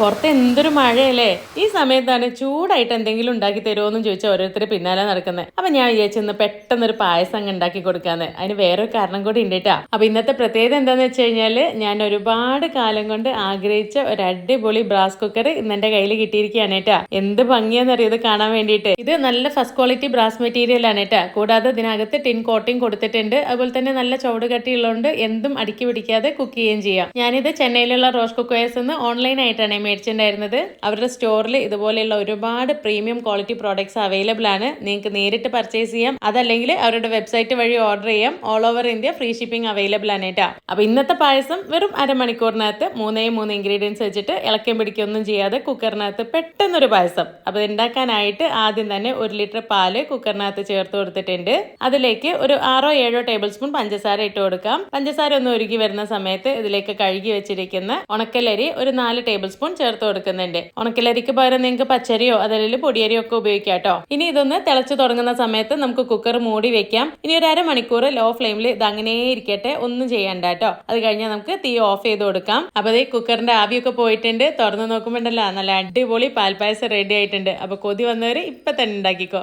പുറത്ത് എന്തൊരു മഴയല്ലേ? ഈ സമയത്താണ് ചൂടായിട്ട് എന്തെങ്കിലും ഉണ്ടാക്കി തരുമോന്ന് ചോദിച്ചാൽ ഓരോരുത്തർ പിന്നാലെ നടക്കുന്നത് അപ്പൊ ഞാൻ വിചാരിച്ചെന്ന് പെട്ടെന്ന് ഒരു പായസം അങ്ങ് ഉണ്ടാക്കി കൊടുക്കാന്ന്. അതിന് വേറൊരു കാരണം കൂടി ഉണ്ട് കേട്ടാ അപ്പൊ ഇന്നത്തെ പ്രത്യേകത എന്താന്ന് വെച്ച് കഴിഞ്ഞാൽ ഞാൻ ഒരുപാട് കാലം കൊണ്ട് ആഗ്രഹിച്ച ഒരു അടിപൊളി ബ്രാസ് കുക്കർ ഇന്ന് എന്റെ കയ്യിൽ കിട്ടിയിരിക്കുകയാണ് കേട്ടാ എന്ത് ഭംഗിയാന്നറിയത് കാണാൻ വേണ്ടിയിട്ട്. ഇത് നല്ല ഫസ്റ്റ് ക്വാളിറ്റി ബ്രാസ് മെറ്റീരിയൽ ആണ് കേട്ടാ കൂടാതെ ഇതിനകത്ത് ടിൻ കോട്ടിംഗ് കൊടുത്തിട്ടുണ്ട്. അതുപോലെ തന്നെ നല്ല ചുവട് കട്ടിയുള്ളതുകൊണ്ട് എന്തും അടുക്കി പിടിക്കാതെ കുക്ക് ചെയ്യുകയും ചെയ്യാം. ഞാനിത് ചെന്നൈയിലുള്ള റോസ് കുക്കേഴ്സ് ഓൺലൈൻ ആയിട്ടാണ് മേടിച്ചിട്ടുണ്ടായിരുന്നത്. അവരുടെ സ്റ്റോറിൽ ഇതുപോലെയുള്ള ഒരുപാട് പ്രീമിയം ക്വാളിറ്റി പ്രോഡക്ട്സ് അവൈലബിൾ ആണ്. നിങ്ങൾക്ക് നേരിട്ട് പർച്ചേസ് ചെയ്യാം. അതല്ലെങ്കിൽ അവരുടെ വെബ്സൈറ്റ് വഴി ഓർഡർ ചെയ്യാം. All over India free shipping available ആണ് കേട്ടോ അപ്പൊ ഇന്നത്തെ പായസം വെറും അരമണിക്കൂറിനകത്ത് മൂന്നേ മൂന്ന് ഇൻഗ്രീഡിയൻസ് വെച്ചിട്ട് ഇളക്കം പിടിക്കൊന്നും ചെയ്യാതെ കുക്കറിനകത്ത് പെട്ടെന്നൊരു പായസം. അപ്പൊ ഇത് ഉണ്ടാക്കാനായിട്ട് ആദ്യം തന്നെ ഒരു ലിറ്റർ പാൽ കുക്കറിനകത്ത് ചേർത്ത് കൊടുത്തിട്ടുണ്ട്. അതിലേക്ക് ഒരു ആറോ ഏഴോ ടേബിൾ സ്പൂൺ പഞ്ചസാര ഇട്ട് കൊടുക്കാം. പഞ്ചസാര ഒന്ന് ഒരുക്കി വരുന്ന സമയത്ത് ഇതിലേക്ക് കഴുകി വെച്ചിരിക്കുന്ന ഉണക്കലരി ഒരു നാല് ടേബിൾ സ്പൂൺ ചേർത്ത് കൊടുക്കുന്നുണ്ട്. ഉണക്കിലരിക്ക് പകരം നിങ്ങൾക്ക് പച്ചരിയോ അതല്ലെങ്കിൽ പൊടിയരിയോ ഒക്കെ ഉപയോഗിക്കാം കേട്ടോ. ഇനി ഇതൊന്ന് തിളച്ചു തുടങ്ങുന്ന സമയത്ത് നമുക്ക് കുക്കർ മൂടി വെക്കാം. ഇനി ഒരു അരമണിക്കൂർ ലോ ഫ്ലെയിമിൽ ഇത് അങ്ങനെ ഇരിക്കട്ടെ ഒന്നും ചെയ്യണ്ട കേട്ടോ. അത് കഴിഞ്ഞാൽ നമുക്ക് തീ ഓഫ് ചെയ്ത് കൊടുക്കാം. അപ്പൊ ഈ കുക്കറിന്റെ ആവിയൊക്കെ പോയിട്ടുണ്ട്. തുറന്നു നോക്കുമ്പോണ്ടല്ലോ നല്ല അടിപൊളി പാൽപ്പായസം റെഡി ആയിട്ടുണ്ട്. അപ്പൊ കൊതി വന്നവര് ഇപ്പൊ തന്നെ ഉണ്ടാക്കിക്കോ.